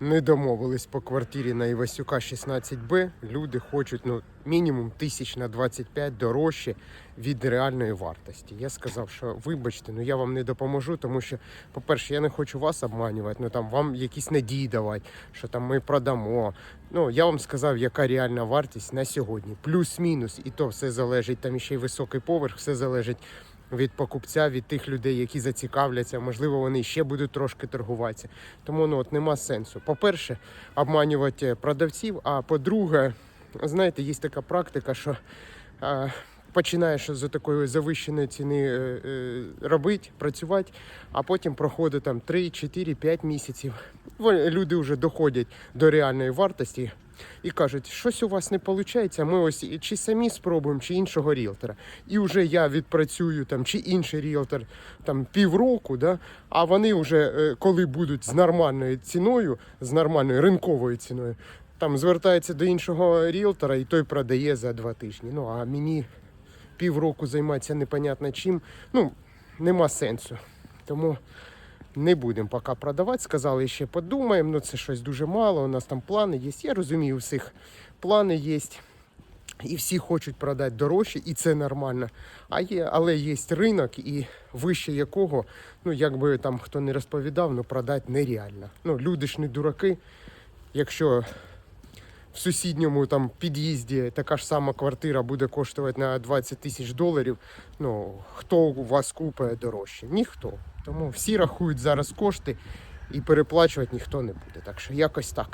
Не домовились по квартирі на Івасюка 16Б. Люди хочуть ну, мінімум тисяч на 25 дорожче від реальної вартості. Я сказав, що вибачте, ну я вам не допоможу, тому що, по-перше, я не хочу вас обманювати, ну там вам якісь надії давати, що там ми продамо. Ну, я вам сказав, яка реальна вартість на сьогодні. Плюс-мінус, і то все залежить, там ще й високий поверх, все залежить від покупця, від тих людей, які зацікавляться. Можливо, вони ще будуть трошки торгуватися. Тому ну, от нема сенсу. По-перше, обманювати продавців. А по-друге, знаєте, є така практика, що е, починаєш з такої завищеної ціни е, е, робити, працювати, а потім проходить там 3, 4, 5 місяців. Люди вже доходять до реальної вартості і кажуть, щось у вас не виходить, ми ось чи самі спробуємо, чи іншого ріелтора. І вже я відпрацюю там, чи інший ріелтор там півроку, да, а вони вже е, коли будуть з нормальною ціною, з нормальною ринковою ціною, там звертаються до іншого ріелтора і той продає за два тижні. Ну а мені півроку займатися непонятно чим, ну нема сенсу. Тому не будемо поки продавати. Сказали, ще подумаємо, ну це щось дуже мало. У нас там плани є. Я розумію, у всіх плани є. І всі хочуть продати дорожче, і це нормально. А є, але є ринок, і вище якого, ну як би там хто не розповідав, ну продати нереально. Ну люди ж не дураки. Якщо в сусідньому там під'їзді така ж сама квартира буде коштувати на 20 тисяч доларів, ну хто у вас купує дорожче? Ніхто. Тому всі рахують зараз кошти і переплачувати ніхто не буде. Так що якось так.